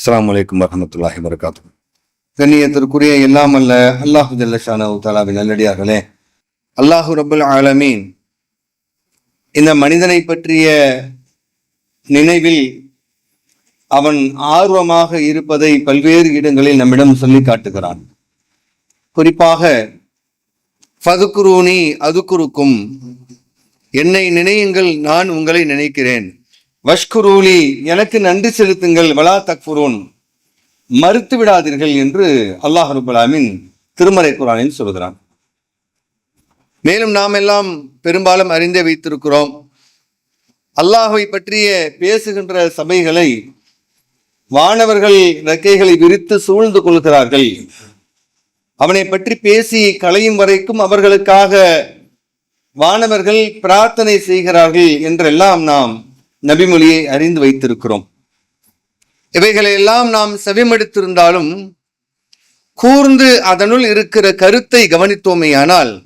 அஸ்லாம் வலைக்கம் வரமத்துல்லாஹி வரகாத்து கண்ணியத்திற்குரிய எல்லாம் அல்ல அல்லாஹு ஜல்லஷான தாலாவின் நல்லடியார்களே. அல்லாஹு ரபுல் ஆலமீன் இந்த மனிதனை பற்றிய நினைவில் அவன் ஆர்வமாக இருப்பதை பல்வேறு இடங்களில் நம்மிடம் சொல்லி காட்டுகிறான். குறிப்பாக ஃபதுக்குரூனி அதுக்குருக்கும் என்னை நினையுங்கள் நான் உங்களை நினைக்கிறேன். வஷ்குரூலி எனக்கு நன்றி செலுத்துங்கள் வலா தக்ஃபுரூன். மறுத்து விடாதீர்கள் என்று அல்லாஹ் ரபுல்லாமின் திருமறை குரானில் சொல்கிறான். மேலும் நாம் எல்லாம் பெரும்பாலும் அறிந்தே வைத்திருக்கிறோம். அல்லாஹை பற்றிய பேசுகின்ற சபைகளை வானவர்கள் ரெக்கைகளை விரித்து சூழ்ந்து கொள்கிறார்கள். அவனை பற்றி பேசி களையும் வரைக்கும் அவர்களுக்காக வானவர்கள் பிரார்த்தனை செய்கிறார்கள் என்றெல்லாம் நாம் நபிமொழியை அறிந்து வைத்திருக்கிறோம். இவைகளை எல்லாம் நாம் செவிமடுத்திருந்தாலும் கூர்ந்து அதனுள் இருக்கிற கருத்தை கவனித்தோமேயானால்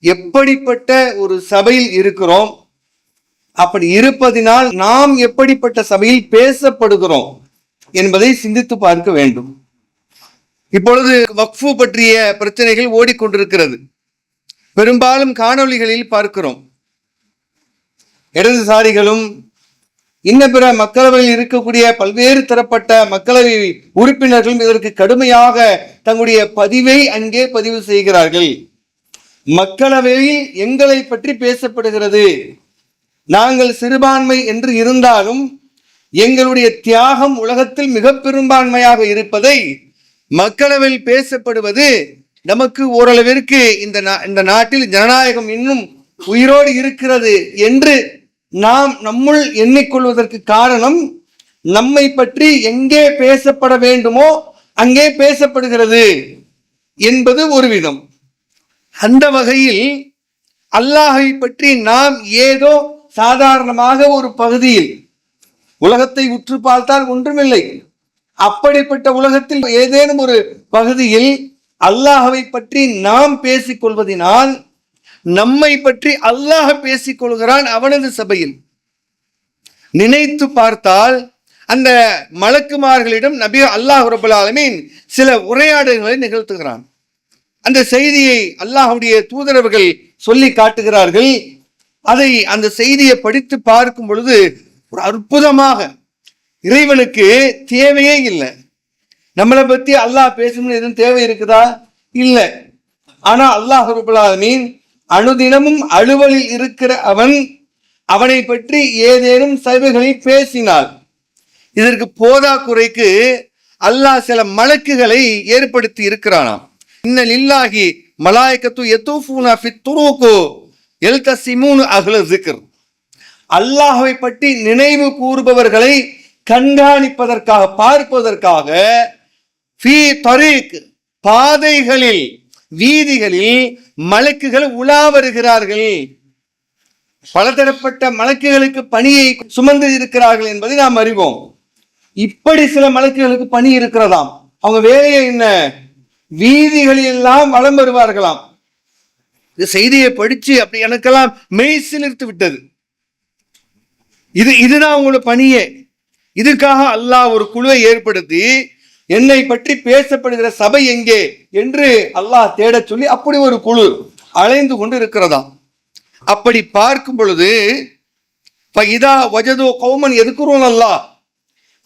எப்படிப்பட்ட ஒரு சபையில் இருக்கிறோம் அப்படி இருப்பதினால் நாம் எப்படிப்பட்ட சபையில் பேசப்படுகிறோம் என்பதை சிந்தித்து பார்க்க வேண்டும். இப்பொழுது வக்ஃபு பற்றிய பிரச்சனைகள் ஓடிக்கொண்டிருக்கிறது. பெரும்பாலும் காணொளிகளில் பார்க்கிறோம். இடதுசாரிகளும் இன்ன பிற மக்களவையில் இருக்கக்கூடிய பல்வேறு தரப்பட்ட மக்களவை உறுப்பினர்களும் இதற்கு கடுமையாக தங்களுடைய பதிவை அங்கே பதிவு செய்கிறார்கள். மக்களவையில் எங்களை பற்றி பேசப்படுகிறது. நாங்கள் சிறுபான்மை என்று இருந்தாலும் எங்களுடைய தியாகம் உலகத்தில் மிக பெரும்பான்மையாக இருப்பதை மக்களவையில் பேசப்படுவது நமக்கு ஓரளவிற்கு இந்த நா- இந்த நாட்டில் ஜனநாயகம் இன்னும் உயிரோடு இருக்கிறது என்று நாம் நம்முள் எண்ணிக்கொள்வதற்கு காரணம் நம்மை பற்றி எங்கே பேசப்பட வேண்டுமோ அங்கே பேசப்படுகிறது என்பது ஒரு விதம். அந்த வகையில் அல்லாஹை பற்றி நாம் ஏதோ சாதாரணமாக ஒரு பகுதியில் உலகத்தை உற்று பார்த்தால் ஒன்றுமில்லை. அப்படிப்பட்ட உலகத்தில் ஏதேனும் ஒரு பகுதியில் அல்லாஹவை பற்றி நாம் பேசிக்கொள்வதினால் கொள்வதினால் நம்மை பற்றி அல்லாஹ் பேசிக் கொள்கிறான் அவனது சபையில். நினைத்து பார்த்தால் அந்த மலக்குமார்களிடம் நபி அல்லாஹ் ரபுல் ஆலமீன் சில உரையாடல்களை நிகழ்த்துகிறான். அந்த செய்தியை அல்லாஹுடைய தூதரவர்கள் சொல்லி காட்டுகிறார்கள். அதை அந்த செய்தியை படித்து பார்க்கும் பொழுது ஒரு அற்புதமாக இறைவனுக்கு தேவையே இல்லை. நம்மளை பத்தி அல்லாஹ் பேசணும்னு எதுவும் தேவை இருக்குதா? இல்லை. ஆனா அல்லாஹ் ரபுல் ஆலமீன் அனுதினமும் அலுவலில் இருக்கிற அவன் அவனை பற்றி ஏதேனும் சபைகளில் பேசினாள் இதற்கு போதா குறைக்கு அல்லாஹ் சில மலக்குகளை ஏற்படுத்தி இருக்கிறானாம். இன்ன லில்லாஹி மலாயக்கத்து எத்தூஃபூனா ஃபித் துருகு எல்தசிமூனு அகல ஜிக்ர் அல்லாஹை பற்றி நினைவு கூறுபவர்களை கண்காணிப்பதற்காக பார்ப்பதற்காக ஃபீ தரீக் பாதைகளில் வீதிகளில் மலக்குகள் உலா வருகிறார்கள். பலதரப்பட்ட மலக்குகளுக்கு பணியை சுமந்து இருக்கிறார்கள் என்பதை நாம் அறிவோம். இப்படி சில மலக்குகளுக்கு பணி இருக்கிறதாம். அவங்க வேலையை என்ன? வீதிகளில் எல்லாம் வருவார்களாம். இந்த செய்தியை படிச்சு அப்படி எனக்கெல்லாம் மெய் சிலிர்த்து விட்டது. இது இதுதான் அவங்களோட பணியே. இதுக்காக அல்லாஹ் ஒரு குழுவை ஏற்படுத்தி என்னை பற்றி பேசப்படுகிற சபை எங்கே என்று அல்லாஹ் தேடச் சொல்லி அப்படி ஒரு குழு அலைந்து கொண்டு இருக்கிறதாம் அப்படி பார்க்கும் பொழுது இதா வஜதோ கௌமன் எதுக்குறோம் அல்லாஹ்?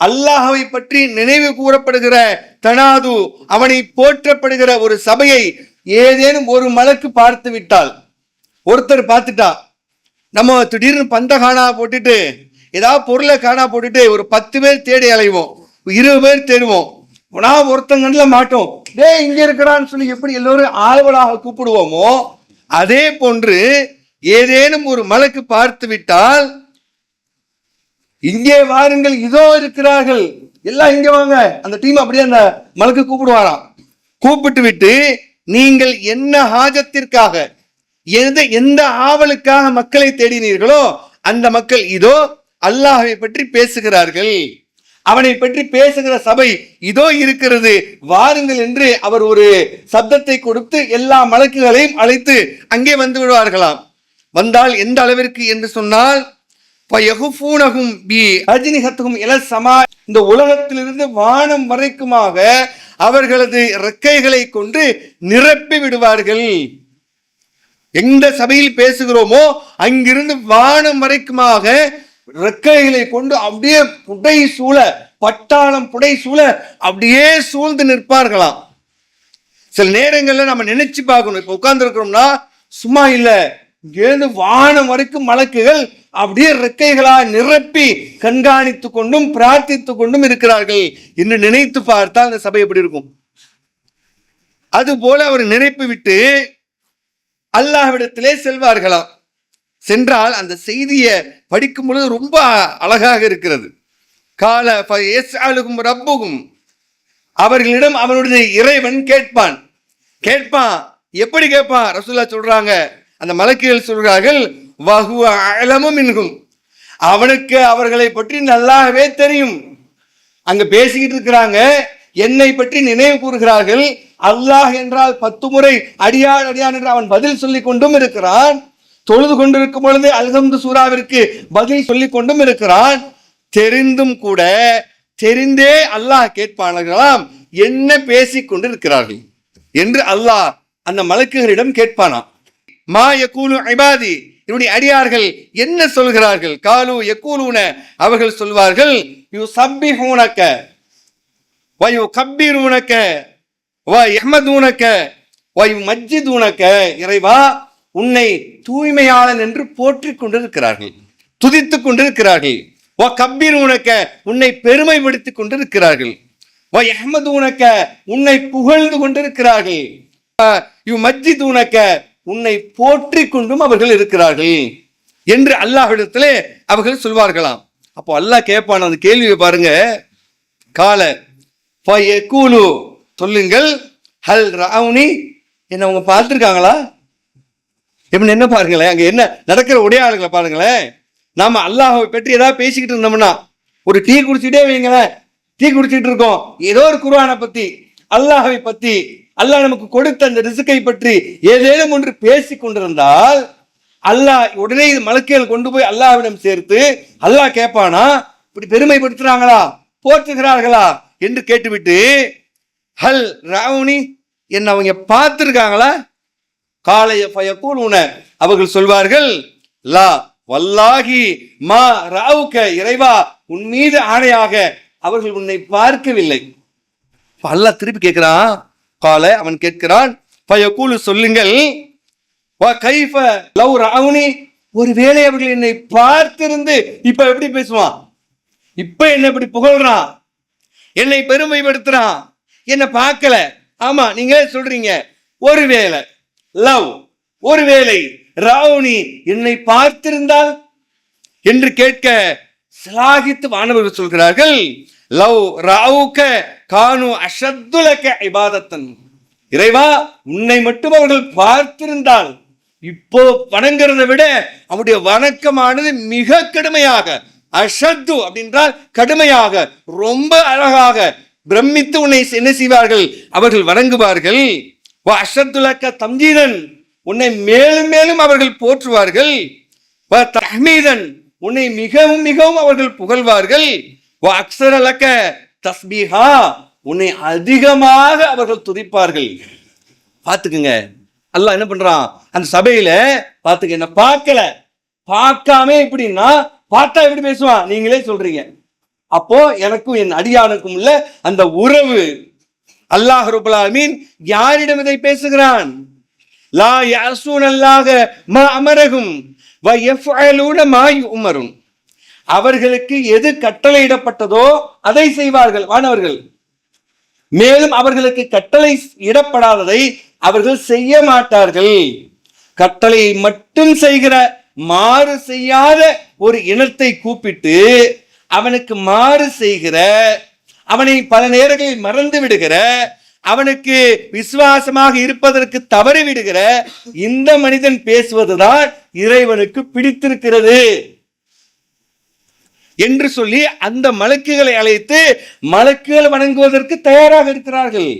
அல்லாஹவை பற்றி நினைவு கூறப்படுகிற தனாது அவனை போற்றப்படுகிற ஒரு சபையை ஏதேனும் ஒரு மலக்கு பார்த்து விட்டால் ஒருத்தர் பார்த்துட்டா நம்ம திடீர்னு பந்த காணா போட்டுட்டு ஏதாவது பொருளை காணா போட்டுட்டு ஒரு பத்து பேர் தேடி அலைவோம் இருபது பேர் தேடுவோம் நான் ஒருத்தங்கள்ல மாட்டோம். டே இங்க இருக்கிறான்னு சொல்லி எப்படி எல்லோரும் ஆழ்வலாக கூப்பிடுவோமோ அதே போன்று ஏதேனும் ஒரு மலக்கு பார்த்து விட்டால் இங்கே வாருங்கள் இதோ இருக்கிறார்கள். எல்லாம் இங்க வாங்க. அந்த டீம் அப்படியே அந்த மலக்கு கூப்பிடுவாராம். கூப்பிட்டு விட்டு நீங்கள் என்ன ஹாஜத்திற்காக எந்த எந்த ஆவலுக்காக மக்களை தேடினீர்களோ அந்த மக்கள் இதோ அல்லாஹை பற்றி பேசுகிறார்கள். அவனை பற்றி பேசுகிற சபை இதோ இருக்கிறது. வாருங்கள் என்று அவர் ஒரு சப்தத்தை கொடுத்து எல்லா மலக்குகளையும் அழைத்து அங்கே வந்து விடுவார்களாம். வந்தால் எந்த அளவிற்கு என்று சொன்னால் பயகுபூனகும் பி அஜ்னிஹத்துஹும் இல சமா இந்த உலகத்திலிருந்து வானம் வரைக்குமாக அவர்களது இறக்கைகளை கொண்டு நிரப்பி விடுவார்கள். எந்த சபையில் பேசுகிறோமோ அங்கிருந்து வானம் வரைக்குமாக ரெக்கைகளை கொண்டு அப்படியே புடை சூழ பட்டாளம் புடை சூழ அப்படியே சூழ்ந்து நிற்பார்களாம். சில நேரங்களில் நம்ம நினைச்சு பார்க்கணும். இப்போ உட்கார்ந்துருக்கிறோம்னா சும்மா இல்லை. இங்கேருந்து வானம் வரைக்கும் மலக்குகள் அப்படியே ரெக்கைகளா நிரப்பி கண்காணித்து கொண்டும் பிரார்த்தித்து கொண்டும் இருக்கிறார்கள் என்று நினைத்து பார்த்தால் அந்த சபை எப்படி இருக்கும்? அது போல அவர் நினைப்பு விட்டு அல்லாஹ்விடத்திலே செல்வார்களாம். சென்றால் அந்த செய்தியை படிக்கும் பொழுது ரொம்ப அழகாக இருக்கிறது. கால அழுகும் ரப்புகும். அவர்களிடம் அவனுடைய இறைவன் கேட்பான். கேட்பான். எப்படி கேட்பான்? ரசூல்லா சொல்றாங்க. அந்த மலக்கிகள் சொல்கிறார்கள் வகு அழமும் இன்கும் அவனுக்கு அவர்களை பற்றி நல்லாவே தெரியும். அங்க பேசிக்கிட்டு இருக்கிறாங்க. என்னை பற்றி நினைவு கூறுகிறார்கள். அல்லாஹ் என்றால் பத்து முறை அடியான் அடியான் என்று அவன் பதில் சொல்லிக் கொண்டும் இருக்கிறான். தொழுது கொண்டிருக்கும் பொழுது அல்ஹம்து சூறாவிற்கு பதில் சொல்லிக் கொண்டும் இருக்கிறான். தெரிந்தும் கூட தெரிந்தே அல்லாஹ் கேட்பானார்களாம். என்ன பேசிக் கொண்டிருக்கிறார்கள் என்று அல்லாஹ் அந்த மலக்குகளிடம் கேட்பானாம். மா யக்கூலு ஐபாதி இவனுடைய அடியார்கள் என்ன சொல்கிறார்கள்? காலு எக்கூலூன அவர்கள் சொல்வார்கள் யூ சப்பிஹூனக்க வயு கப்பீரூனக்க வ எஹ்மதூனக்க வயு மஜ்ஜிதூனக்க இறைவா உன்னை தூய்மையாளன் என்று போற்றிக் கொண்டிருக்கிறார்கள். துதித்துக் கொண்டிருக்கிறார்கள். வ உனக்க உன்னை பெருமைப்படுத்திக் கொண்டிருக்கிறார்கள். ஓ அஹமது உனக்க உன்னை புகழ்ந்து கொண்டிருக்கிறார்கள். யு மஜ்ஜிதூனக்க உன்னை போற்றிக் கொண்டும் அவர்கள் இருக்கிறார்கள் என்று அல்லாஹிடத்திலே அவர்கள் சொல்வார்களாம். அப்போ அல்லாஹ் கேட்பான் அந்த கேள்வியை பாருங்க. கால கூலு சொல்லுங்கள். ஹல் ரவுனி என்ன அவங்க பார்த்துருக்காங்களா? எப்படின்னு என்ன பாருங்களேன் அங்க என்ன நடக்கிற உடையாளர்களை பாருங்களேன். நாம அல்லாஹை பற்றி ஏதாவது பேசிக்கிட்டு இருந்தோம்னா ஒரு டீ குடிச்சிட்டே வைங்களேன். டீ குடிச்சிட்டு இருக்கோம். ஏதோ ஒரு குருவானை பத்தி அல்லாஹை பத்தி அல்லாஹ் நமக்கு கொடுத்த அந்த ரிசுக்கை பற்றி ஏதேனும் ஒன்று பேசி கொண்டிருந்தால் அல்லாஹ் உடனே இது மலக்கையில் கொண்டு போய் அல்லாஹ்விடம் சேர்த்து அல்லாஹ் கேட்பானா? இப்படி பெருமைப்படுத்துறாங்களா? போற்றுகிறார்களா? என்று கேட்டுவிட்டு ஹல் ராவுனி என்ன அவங்க பார்த்துருக்காங்களா? காலைய பயக்கூலுன அவர்கள் சொல்வார்கள் லா வல்லாகி மா ராவுக்க இறைவா உன் மீது ஆணையாக அவர்கள் உன்னை பார்க்கவில்லை. இப்ப அல்லாஹ் திருப்பி கேட்கிறான் கால அவன் கேட்கிறான் பயக்கூலு சொல்லுங்கள் வா கைஃப லவ் ராவுனி ஒருவேளை அவர்கள் என்னை பார்த்திருந்து இப்ப எப்படி பேசுவான்? இப்ப என்ன இப்படி புகழ்றான்? என்னை பெருமைப்படுத்துறான்? என்னை பார்க்கல. ஆமா நீங்களே சொல்றீங்க ஒருவேளை லவ். ஒருவேளை ராவணி என்னை பார்த்திருந்தால் என்று கேட்க சிலாகித்து வானவர்கள் சொல்கிறார்கள் லவ் ராவுக்க கானு அஷத்துலக்க இபாதத்தன். இறைவா உன்னை மட்டும் அவர்கள் பார்த்திருந்தால். இப்போ வணங்குறதை விட அவருடைய வணக்கமானது மிக கடுமையாக அஷத்து அப்படின்றால் கடுமையாக ரொம்ப அழகாக பிரமித்து உன்னை என்ன செய்வார்கள்? அவர்கள் வணங்குவார்கள். அஷத்துலக்க தம்ஜீதன் உன்னை மேலும் மேலும் அவர்கள் போற்றுவார்கள். வா தஹ்மீதன் உன்னை மிகவும் மிகவும் அவர்கள் புகழ்வார்கள். வா அக்ஸரலக்க தஸ்பீஹா உன்னை அதிகமாக அவர்கள் துதிப்பார்கள். பார்த்துக்குங்க. அல்லாஹ் என்ன பண்றான்? அந்த சபையில பார்த்துக்க என்ன பார்க்கல. பார்க்காம எப்படின்னா பார்த்தா எப்படி பேசுவான்? நீங்களே சொல்றீங்க. அப்போ எனக்கும் என் அடியானுக்கும் உள்ள அந்த உறவு அல்லாஹ் ரபுல் அமீன் யாரிடம் இதை பேசுகிறான்? லா யாசூன் அல்லாஹ மா அமரகும் வ யஃப்அலூன மா உமரும் அவர்களுக்கு எது கட்டளையிடப்பட்டதோ அதை செய்வார்கள். வானவர்கள் மேலும் அவர்களுக்கு கட்டளை இடப்படாததை அவர்கள் செய்ய மாட்டார்கள். கட்டளையை மட்டும் செய்கிற மாறு செய்யாத ஒரு இனத்தை கூப்பிட்டு அவனுக்கு மாறு செய்கிற அவனை பல நேரங்களில் மறந்து விடுகிற அவனுக்கு விசுவாசமாக இருப்பதற்கு தவறி விடுகிற இந்த மனிதன் பேசுவதுதான் இறைவனுக்கு பிடித்திருக்கிறது. என்று சொல்லி அந்த மலக்குகளை அழைத்து மலக்குகள் வணங்குவதற்கு தயாராக இருக்கிறார்கள்.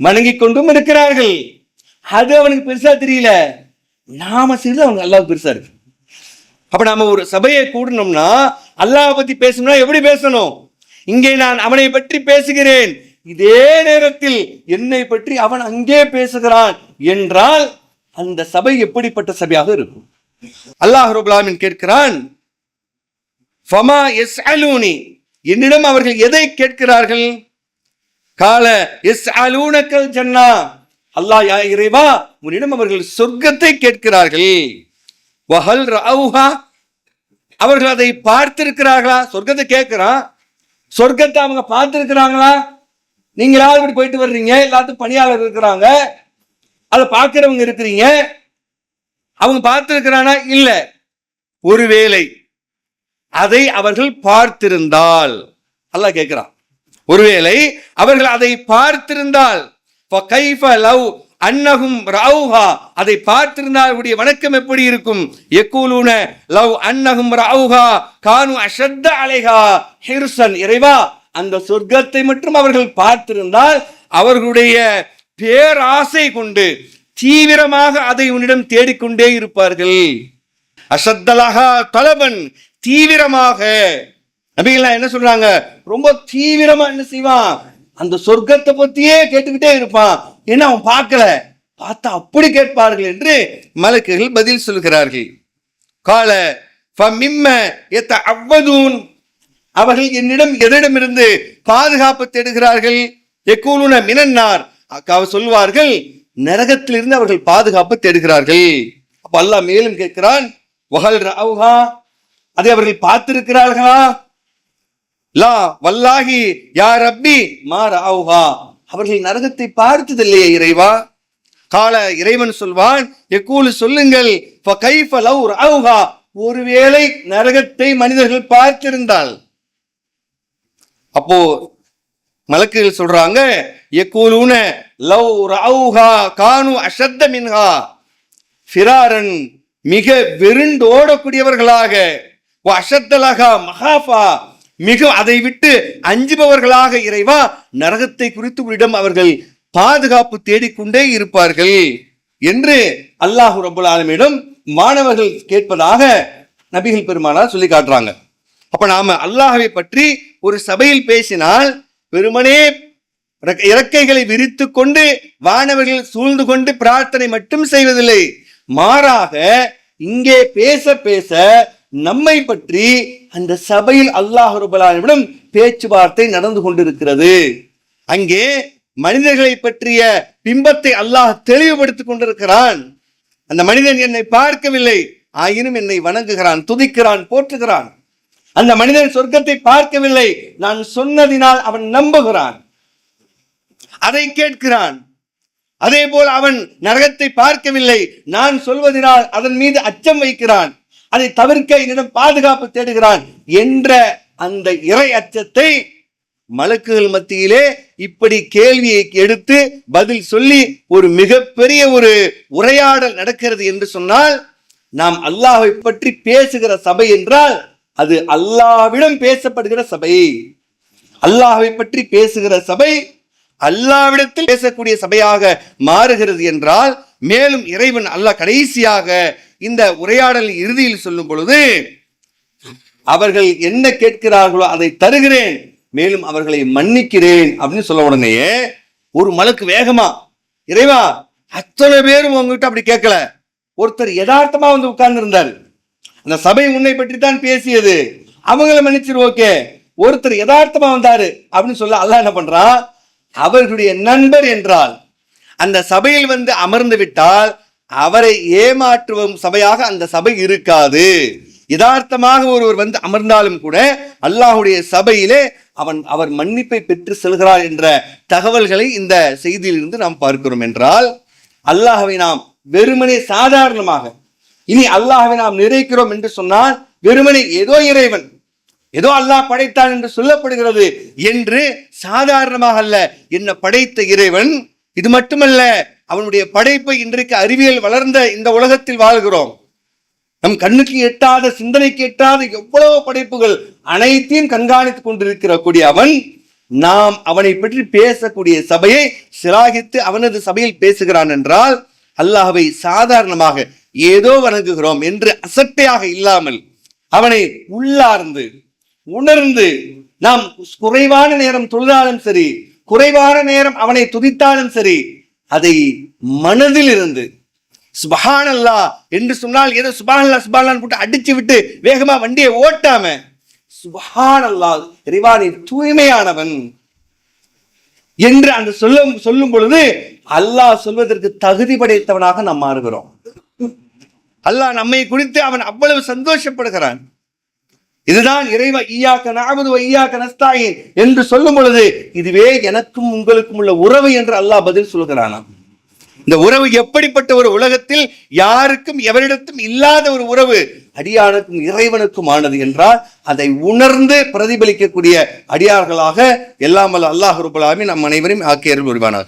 வணங்கிக் கொண்டும் இருக்கிறார்கள். அது அவனுக்கு பெருசா தெரியல. நாம செய்து அவனுக்கு அல்லாஹ் பெருசா இருக்கு. அப்ப நாம ஒரு சபையை கூடணும்னா அல்லாஹ் பத்தி பேசணும்னா எப்படி பேசணும்? இங்கே நான் அவனை பற்றி பேசுகிறேன். இதே நேரத்தில் என்னை பற்றி அவன் அங்கே பேசுகிறான். என்றால் அந்த சபை எப்படிப்பட்ட சபையாக இருக்கும்? அல்லாஹ் ரபுல்லாமின் கேட்கிறான் ஃபமா எஸ் என்னிடம் அவர்கள் எதை கேட்கிறார்கள்? கால எஸ் அலூனக்கல் ஜன்னா. அல்லாஹ் யா இறைவா உன்னிடம் அவர்கள் சொர்க்கத்தை கேட்கிறார்கள். வஹல் ரவுஹா அவர்கள் அதை பார்த்திருக்கிறார்களா? சொர்க்கத்தை கேட்கிறான். சொர்க்கத்தை அவங்க பார்த்துருக்குறாங்களா? நீங்களாவது இப்படி போயிட்டு வர்றீங்க? எல்லாத்தையும் பணியாளர் இருக்கிறாங்க. அதை பார்க்குறவங்க இருக்கிறீங்க. அவங்க பார்த்துருக்குறானா? இல்லை. ஒருவேளை அதை அவர்கள் பார்த்திருந்தால். அல்லா கேட்கிறான். ஒருவேளை அவர்கள் அதை பார்த்திருந்தால். கைஃப லவ் அன்னகும் ராவுஹா அதை பார்த்திருந்தால் அவருடைய வணக்கம் எப்படி இருக்கும்? எக்கூலூன லவ் அன்னகும் ராவுஹா கானு அஷத்த அலைஹா ஹிர்சன். இறைவா அந்த சொர்க்கத்தை மட்டும் அவர்கள் பார்த்திருந்தால் அவர்களுடைய பேராசை கொண்டு தீவிரமாக அதை உன்னிடம் தேடிக்கொண்டே இருப்பார்கள். அசத்தலகா தலபன் தீவிரமாக. நபிகள் என்ன சொல்றாங்க? ரொம்ப தீவிரமா என்ன செய்வான்? அந்த சொர்க்கத்தை பத்தியே கேட்டுக்கிட்டே இருப்பான். ஏன்னா அவன் பார்க்கல? பார்த்தா அப்படி கேட்பார்கள் என்று மலக்குகள் பதில் சொல்கிறார்கள். கால ஃபமிம்ம எத்த அவ்வதூன் அவர்கள் என்னிடம் எதிடமிருந்து பாதுகாப்பு தேடுகிறார்கள்? எக்கூலுன மினன்னார். அவர் சொல்வார்கள் நரகத்திலிருந்து அவர்கள் பாதுகாப்பு தேடுகிறார்கள். அப்ப அல்லாஹ் மேலும் கேட்கிறான் வகல் ராவுகா அதை அவர்கள் பார்த்திருக்கிறார்களா? லா வல்லாஹி யார் ரப்பி மா ரவுஹா அவர்கள் நரகத்தை பார்த்ததில்லையே இறைவா? கால இறைவன் சொல்வான் எக்கூலு சொல்லுங்கள் லவ் ஒருவேளை நரகத்தை மனிதர்கள் பார்த்திருந்தால். அப்போ மலக்குகள் சொல்றாங்க எக்கூலூன லவ் ரவுஹா கானு அசத்த மின்ஹா. ஃபிராரன் மிக வெருண்டு ஓடக்கூடியவர்களாக அசத்தலகா மகாஃபா மிக அதை விட்டு அஞ்சுபவர்களாக இறைவா நரகத்தை குறித்து உங்களிடம் அவர்கள் பாதுகாப்பு தேடிக்கொண்டே இருப்பார்கள் என்று அல்லாஹு ரபுல் ஆலமிடம் மாணவர்கள் கேட்பதாக நபிகள் பெருமானார் சொல்லி காட்டுறாங்க. அப்ப நாம அல்லாஹவை பற்றி ஒரு சபையில் பேசினால் வெறுமனே இறக்க- இறக்கைகளை விரித்து கொண்டு வானவர்கள் சூழ்ந்து கொண்டு பிரார்த்தனை மட்டும் செய்வதில்லை. மாறாக இங்கே பேச பேச நம்மை பற்றி அந்த சபையில் அல்லாஹ் ரபுல்லாவிடம் பேச்சுவார்த்தை நடந்து கொண்டிருக்கிறது. அங்கே மனிதர்களை பற்றிய பிம்பத்தை அல்லாஹ் தெளிவுபடுத்திக் கொண்டிருக்கிறான். அந்த மனிதன் என்னை பார்க்கவில்லை ஆயினும் என்னை வணங்குகிறான் துதிக்கிறான் போற்றுகிறான். அந்த மனிதன் சொர்க்கத்தை பார்க்கவில்லை நான் சொன்னதினால் அவன் நம்புகிறான். அதை கேட்கிறான். அதே போல் அவன் நரகத்தை பார்க்கவில்லை நான் சொல்வதினால் அதன் மீது அச்சம் வைக்கிறான். அதை தவிர்க்க என்னிடம் பாதுகாப்பு தேடுகிறான் என்ற அந்த இறை அச்சத்தை மலக்குகள் மத்தியிலே இப்படி கேள்வியை எடுத்து பதில் சொல்லி ஒரு மிகப்பெரிய ஒரு உரையாடல் நடக்கிறது என்று சொன்னால் நாம் அல்லாஹை பற்றி பேசுகிற சபை என்றால் அது அல்லாஹ்விடம் பேசப்படுகிற சபை. அல்லாஹை பற்றி பேசுகிற சபை அல்லாவிடத்தில் பேசக்கூடிய சபையாக மாறுகிறது என்றால் மேலும் இறைவன் அல்லாஹ் கடைசியாக இந்த உரையாடல் இறுதியில் சொல்லும் பொழுது அவர்கள் என்ன கேட்கிறார்களோ அதை தருகிறேன் மேலும் அவர்களை மன்னிக்கிறேன் அப்படின்னு சொல்ல உடனேயே ஒரு மலக்கு வேகமா இறைவா அத்தனை பேரும் உங்ககிட்ட அப்படி கேட்கல. ஒருத்தர் யதார்த்தமா வந்து உட்கார்ந்து இருந்தார் அந்த சபை உன்னை பற்றி தான் பேசியது. அவங்கள மன்னிச்சிரு ஓகே. ஒருத்தர் யதார்த்தமா வந்தாரு அப்படின்னு சொல்ல அல்லாஹ் என்ன பண்றான் அவர்களுடைய நண்பர் என்றால் அந்த சபையில் வந்து அமர்ந்து விட்டால் அவரை ஏமாற்றுவும் சபையாக அந்த சபை இருக்காது. யதார்த்தமாக ஒருவர் வந்து அமர்ந்தாலும் கூட அல்லாஹுடைய சபையிலே அவன் அவர் மன்னிப்பை பெற்று செல்கிறார் என்ற தகவல்களை இந்த செய்தியிலிருந்து நாம் பார்க்கிறோம் என்றால் அல்லாஹவை நாம் வெறுமனே சாதாரணமாக இனி அல்லாஹவை நாம் நிறைக்கிறோம் என்று சொன்னால் வெறுமனே ஏதோ இறைவன் ஏதோ அல்லாஹ் படைத்தான் என்று சொல்லப்படுகிறது என்று சாதாரணமாக அல்ல என்ன படைத்த இறைவன் இது மட்டுமல்ல அவனுடைய படைப்பை இன்றைக்கு அறிவியல் வளர்ந்த இந்த உலகத்தில் வாழ்கிறோம். நம் கண்ணுக்கு எட்டாத சிந்தனைக்கு எட்டாத எவ்வளவு படைப்புகள் அனைத்தையும் கண்காணித்துக் கொண்டிருக்கிற கூடிய அவன் நாம் அவனை பற்றி பேசக்கூடிய சபையை சிலாகித்து அவனது சபையில் பேசுகிறான் என்றால் அல்லாஹவை சாதாரணமாக ஏதோ வணங்குகிறோம் என்று அசட்டையாக இல்லாமல் அவனை உள்ளார்ந்து உணர்ந்து நாம் குறைவான நேரம் தொழுதாலும் சரி குறைவான நேரம் அவனை துதித்தாலும் சரி அதை மனதில் இருந்து சுபஹானல்லா என்று சொன்னால் ஏதோ சுபஹானல்லா அல்லா போட்டு அடிச்சு விட்டு வேகமா வண்டியை ஓட்டாம சுபஹானல்லா இறைவா நீ தூய்மையானவன் என்று அந்த சொல்லும் சொல்லும் பொழுது அல்லாஹ் சொல்வதற்கு தகுதி படைத்தவனாக நாம் மாறுகிறோம். அல்லாஹ் நம்மை குறித்து அவன் அவ்வளவு சந்தோஷப்படுகிறான். இதுதான் இறைவ ஈயாக்க நாமது ஈயாக்க நஸ்தாயின் என்று சொல்லும் பொழுது இதுவே எனக்கும் உங்களுக்கும் உள்ள உறவு என்று அல்லாஹ் பதில் சொல்கிறானாம். இந்த உறவு எப்படிப்பட்ட ஒரு உலகத்தில் யாருக்கும் எவரிடத்தும் இல்லாத ஒரு உறவு அடியானுக்கும் இறைவனுக்கும் ஆனது என்றால் அதை உணர்ந்து பிரதிபலிக்கக்கூடிய அடியார்களாக எல்லாமல் அல்லாஹ் ரூபலாமி நம் அனைவரையும் ஆக்கியர்கள் உருவானார்